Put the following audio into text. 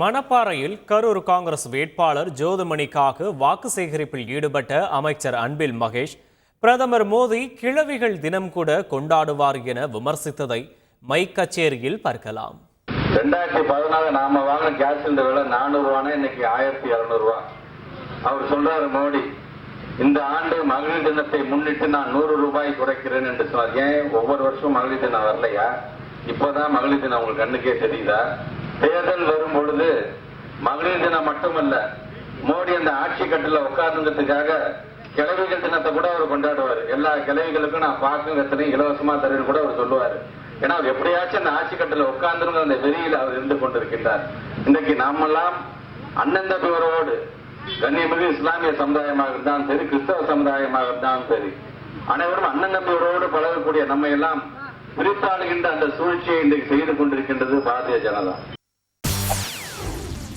மணப்பாறையில் கரூர் காங்கிரஸ் வேட்பாளர் ஜோதிமணிக்காக வாக்கு சேகரிப்பில் ஈடுபட்ட அமைச்சர் அன்பில் மகேஷ் பிரதமர் மோடி கிழவிகள் தினம் கூட கொண்டாடுவார் என விமர்சித்ததை மைக் கச்சேரியில் பார்க்கலாம். ரெண்டாயிரத்தி பதினாலு நாம வாங்கின கேஸ் சிலிண்டர் விலை நானூறு ரூபானா இன்னைக்கு ஆயிரத்தி இருநூறு ரூபா. அவர் சொல்றாரு மோடி இந்த ஆண்டு மகளிர் தினத்தை முன்னிட்டு நான் நூறு ரூபாய் குறைக்கிறேன் என்று சொன்னார். ஏன்? ஒவ்வொரு வருஷம் மகளிர் தினம் வரலையா? இப்பதான் மகளிர் தினம் உங்களுக்கு கண்ணுக்கே தெரியுதா? தேர்தல் வரும் பொழுது மகளிர் தினம் மட்டுமல்ல மோடி அந்த ஆட்சி கட்டில உட்கார்ந்துங்கிறதுக்காக கிழவிகள் தினத்தை கூட அவர் கொண்டாடுவார். எல்லா கிழவிகளுக்கும் நான் பார்க்கும் எத்தனை இலவசமா தருன்னு கூட அவர் சொல்லுவாரு. ஏன்னா அவர் எப்படியாச்சும் அந்த ஆட்சி கட்டில உட்கார்ந்துருங்க அந்த வெறியில் அவர் இருந்து கொண்டிருக்கின்றார். இன்றைக்கு நாமெல்லாம் அண்ணன் தம்பி உறவோடு கண்ணியமிகு இஸ்லாமிய சமுதாயமாக இருந்தாலும் சரி கிறிஸ்தவ சமுதாயமாக இருந்தாலும் சரி அனைவரும் அண்ணன் தம்பி உறவோடு பழகக்கூடிய நம்ம எல்லாம் பிரித்தாளுகின்ற அந்த சூழ்ச்சியை இன்றைக்கு செய்து கொண்டிருக்கின்ற